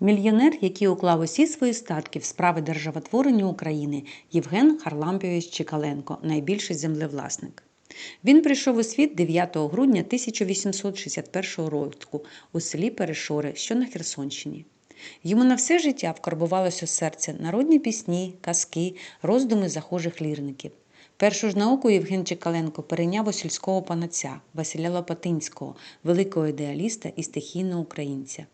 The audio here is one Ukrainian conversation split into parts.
Мільйонер, який уклав усі свої статки в справи державотворення України, Євген Харлампійович Чекаленко, найбільший землевласник. Він прийшов у світ 9 грудня 1861 року у селі Перешори, що на Херсонщині. Йому на все життя вкарбувалося серце народні пісні, казки, роздуми захожих лірників. Першу ж науку Євген Чекаленко перейняв у сільського панаця Василя Лопатинського, великого ідеаліста і стихійного українця.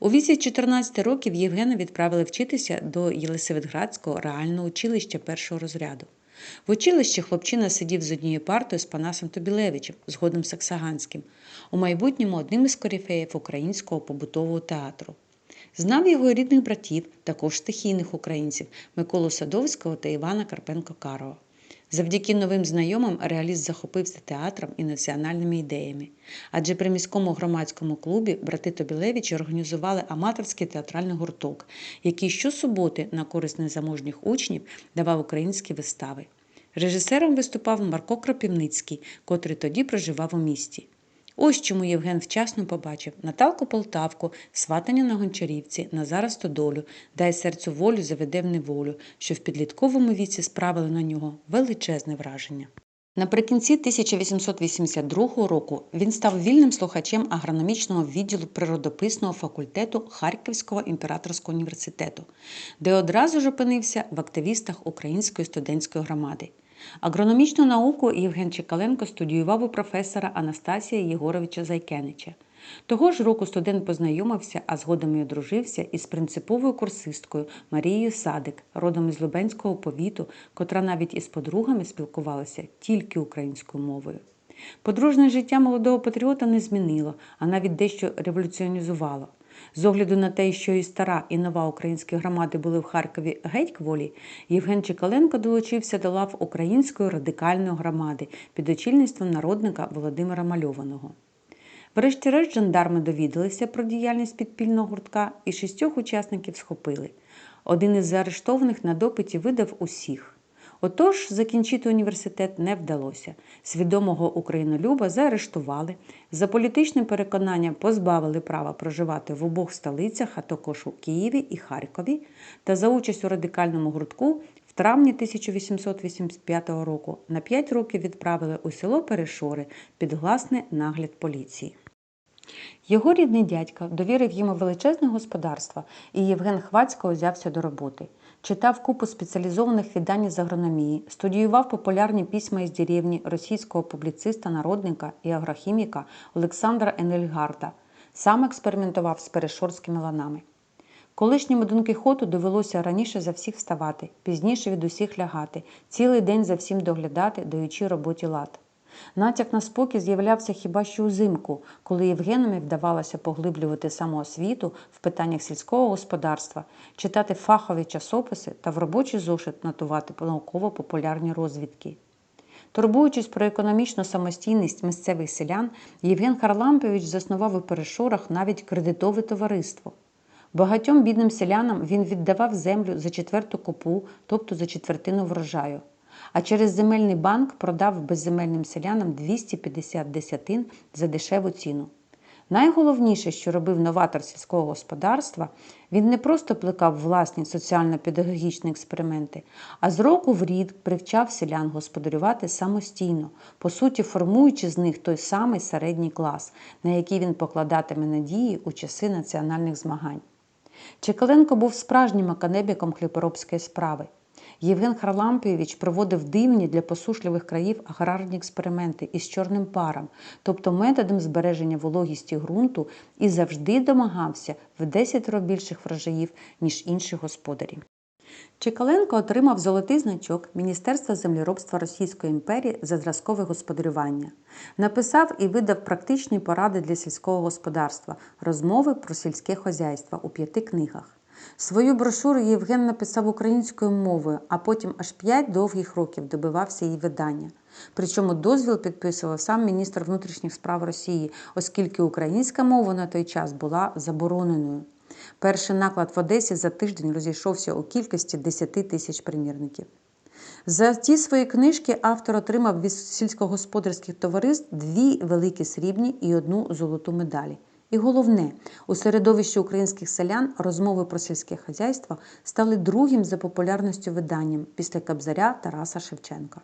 У віці 14 років Євгена відправили вчитися до Єлисаветградського реального училища першого розряду. В училищі хлопчина сидів з однією партою з Панасом Тобілевичем, згодом Саксаганським, у майбутньому одним із корифеїв українського побутового театру. Знав його рідних братів, також стихійних українців Миколу Садовського та Івана Карпенко-Карова. Завдяки новим знайомим реаліст захопився театром і національними ідеями. Адже при міському громадському клубі брати Тобілевичі організували аматорський театральний гурток, який щосуботи на користь незаможніх учнів давав українські вистави. Режисером виступав Марко Кропівницький, котрий тоді проживав у місті. Ось чому Євген вчасно побачив Наталку Полтавку, сватання на Гончарівці, Назара Стодолю, дай серцю волю заведе в неволю, що в підлітковому віці справили на нього величезне враження. Наприкінці 1882 року він став вільним слухачем агрономічного відділу природописного факультету Харківського імператорського університету, де одразу ж опинився в активістах Української студентської громади. Агрономічну науку Євген Чекаленко студіював у професора Анастасія Єгоровича Зайкенича. Того ж року студент познайомився, а згодом і одружився із принциповою курсисткою Марією Садик, родом із Лубенського повіту, котра навіть із подругами спілкувалася тільки українською мовою. Подружне життя молодого патріота не змінило, а навіть дещо революціонізувало. З огляду на те, що і стара, і нова українські громади були в Харкові геть кволі, Євген Чекаленко долучився до лав української радикальної громади під очільництвом народника Володимира Мальованого. Врешті-решт жандарми довідалися про діяльність підпільного гуртка і шістьох учасників схопили. Один із заарештованих на допиті видав усіх. Отож, закінчити університет не вдалося. Свідомого українолюба заарештували, за політичним переконанням позбавили права проживати в обох столицях, а також у Києві і Харкові, та за участь у радикальному гуртку в травні 1885 року на 5 років відправили у село Перешори під гласний нагляд поліції. Його рідний дядько довірив йому величезне господарство, і Євген Хвацько узявся до роботи. Читав купу спеціалізованих видань з агрономії, студіював популярні письма із деревні російського публіциста, народника і агрохіміка Олександра Енельгарда. Сам експериментував з перешорськими ланами. Колишньому Дон Кіхоту довелося раніше за всіх вставати, пізніше від усіх лягати, цілий день за всім доглядати, даючи роботі лад. Натяк на спокій з'являвся хіба що узимку, коли Євгенові вдавалося поглиблювати самоосвіту в питаннях сільського господарства, читати фахові часописи та в робочий зошит нотувати науково-популярні розвідки. Турбуючись про економічну самостійність місцевих селян, Євген Харлампівич заснував у перешорах навіть кредитове товариство. Багатьом бідним селянам він віддавав землю за четверту копу, тобто за четвертину врожаю а через земельний банк продав безземельним селянам 250 десятин за дешеву ціну. Найголовніше, що робив новатор сільського господарства, він не просто плекав власні соціально-педагогічні експерименти, а з року в рік привчав селян господарювати самостійно, по суті, формуючи з них той самий середній клас, на який він покладатиме надії у часи національних змагань. Чекаленко був справжнім академіком хліборобської справи. Євген Харлампійович проводив дивні для посушливих країв аграрні експерименти із чорним паром, тобто методом збереження вологісті ґрунту, і завжди домагався в 10 більших врожаїв, ніж інші господарі. Чекаленко отримав золотий значок Міністерства землеробства Російської імперії за зразкове господарювання. Написав і видав практичні поради для сільського господарства, розмови про сільське хозяйство у п'яти книгах. Свою брошуру Євген написав українською мовою, а потім аж п'ять довгих років добивався її видання. Причому дозвіл підписував сам міністр внутрішніх справ Росії, оскільки українська мова на той час була забороненою. Перший наклад в Одесі за тиждень розійшовся у кількості 10 тисяч примірників. За ті свої книжки автор отримав від сільськогосподарських товариств дві великі срібні і одну золоту медалі. І головне, у середовищі українських селян розмови про сільське хазяйство стали другим за популярністю виданням після Кобзаря Тараса Шевченка.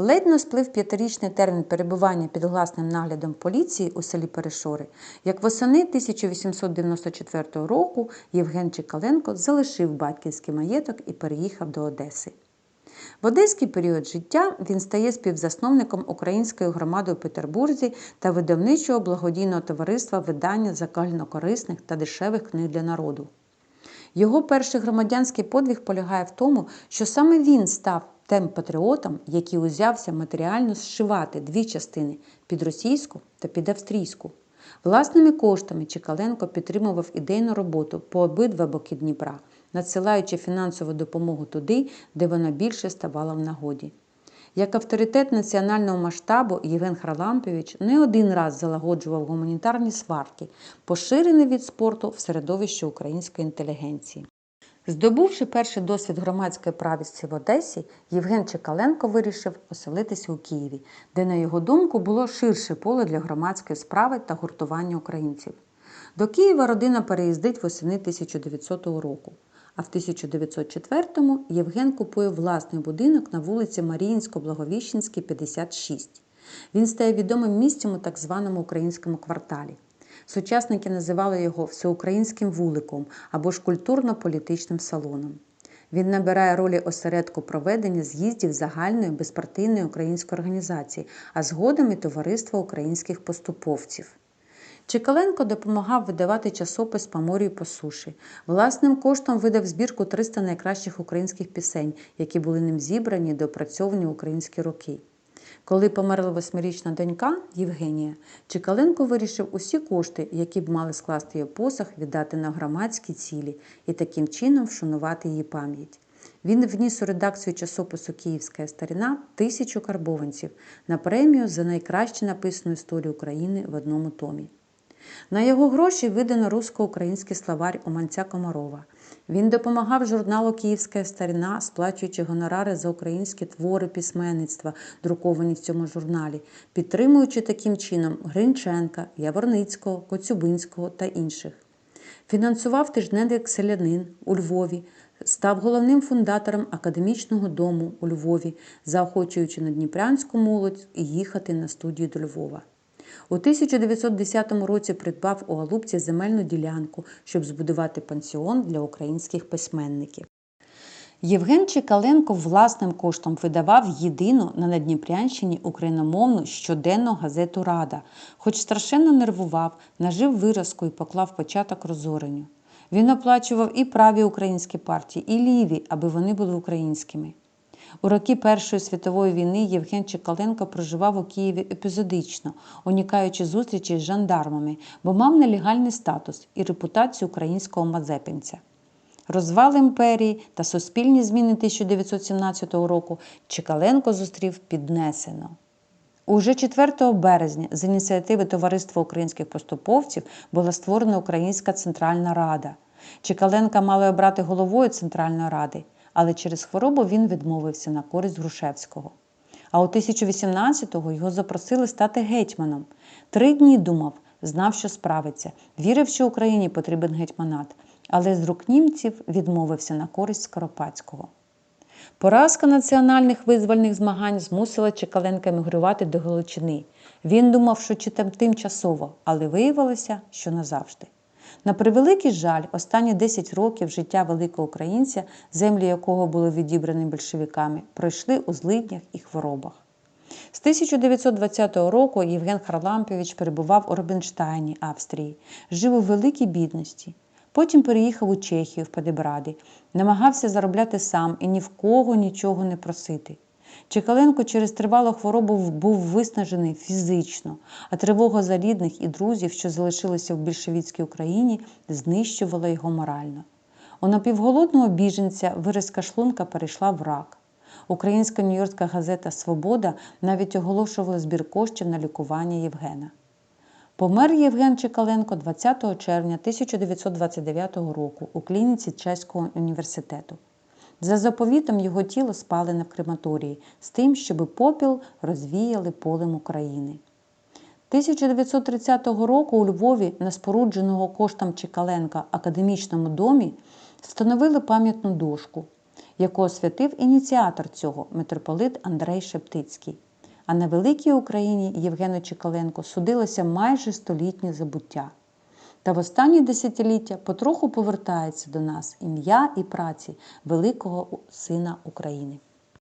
Ледь сплив п'ятирічний термін перебування під гласним наглядом поліції у селі Перешори, як восени 1894 року Євген Чекаленко залишив батьківський маєток і переїхав до Одеси. В одеський період життя він стає співзасновником української громади у Петербурзі та видавничого благодійного товариства видання загальнокорисних та дешевих книг для народу. Його перший громадянський подвиг полягає в тому, що саме він став тим патріотом, який узявся матеріально зшивати дві частини під російську та під австрійську. Власними коштами Чекаленко підтримував ідейну роботу по обидва боки Дніпра, надсилаючи фінансову допомогу туди, де вона більше ставала в нагоді. Як авторитет національного масштабу Євген Харлампівич не один раз залагоджував гуманітарні сварки, поширений від спорту в середовищі української інтелігенції. Здобувши перший досвід громадської правісті в Одесі, Євген Чекаленко вирішив оселитися у Києві, де, на його думку, було ширше поле для громадської справи та гуртування українців. До Києва родина переїздить восени 1900 року. А в 1904-му Євген купує власний будинок на вулиці Маріїнсько-Благовіщенській, 56. Він стає відомим місцем у так званому українському кварталі. Сучасники називали його всеукраїнським вуликом або ж культурно-політичним салоном. Він набирає ролі осередку проведення з'їздів загальної безпартійної української організації, а згодом і товариства українських поступовців. Чекаленко допомагав видавати часопис по морю по суші. Власним коштом видав збірку 300 найкращих українських пісень, які були ним зібрані і доопрацьовані українські роки. Коли померла восьмирічна донька Євгенія, Чекаленко вирішив усі кошти, які б мали скласти її посах, віддати на громадські цілі і таким чином вшанувати її пам'ять. Він вніс у редакцію часопису Київська старіна тисячу карбованців на премію за найкраще написану історію України в одному томі. На його гроші видано русско-український словарь Уманця Комарова. Він допомагав журналу Київська старіна, сплачуючи гонорари за українські твори письменництва, друковані в цьому журналі, підтримуючи таким чином Гринченка, Яворницького, Коцюбинського та інших. Фінансував тижневик селянин у Львові, став головним фундатором академічного дому у Львові, заохочуючи на Дніпрянську молодь їхати на студію до Львова. У 1910 році придбав у Алубці земельну ділянку, щоб збудувати пансіон для українських письменників. Євген Чекаленко власним коштом видавав єдину на Надніпрянщині україномовну щоденну газету Рада, хоч страшенно нервував, нажив виразку і поклав початок розоренню. Він оплачував і праві українські партії, і ліві, аби вони були українськими. У роки Першої світової війни Євген Чекаленко проживав у Києві епізодично, уникаючи зустрічі з жандармами, бо мав нелегальний статус і репутацію українського мазепинця. Розвал імперії та суспільні зміни 1917 року Чекаленко зустрів піднесено. Уже 4 березня з ініціативи Товариства українських поступовців була створена Українська Центральна Рада. Чекаленка мали обрати головою Центральної Ради але через хворобу він відмовився на користь Грушевського. А у 1018-го його запросили стати гетьманом. Три дні думав, знав, що справиться, вірив, що Україні потрібен гетьманат, але з рук німців відмовився на користь Скоропадського. Поразка національних визвольних змагань змусила Чекаленка емігрувати до Галичини. Він думав, що чи там тимчасово, але виявилося, що назавжди. На превеликий жаль, останні 10 років життя великого українця, землі якого були відібрані большевиками, пройшли у злиднях і хворобах. З 1920 року Євген Харлампівич перебував у Робінштайні, Австрії, жив у великій бідності. Потім переїхав у Чехію в Падебраді, намагався заробляти сам і ні в кого нічого не просити. Чекаленко через тривалу хворобу був виснажений фізично, а тривога за рідних і друзів, що залишилися в більшовіцькій Україні, знищувала його морально. У напівголодного біженця виразка шлунка перейшла в рак. Українська нью-йоркська газета Свобода навіть оголошувала збір коштів на лікування Євгена. Помер Євген Чекаленко 20 червня 1929 року у клініці Чеського університету. За заповітом його тіло спалене в крематорії з тим, щоби попіл розвіяли полем України. 1930 року у Львові на спорудженого коштом Чекаленка академічному домі встановили пам'ятну дошку, яку освятив ініціатор цього митрополит Андрей Шептицький. А на великій Україні Євгену Чекаленко судилося майже столітнє забуття. Та в останні десятиліття потроху повертається до нас ім'я і праці великого сина України.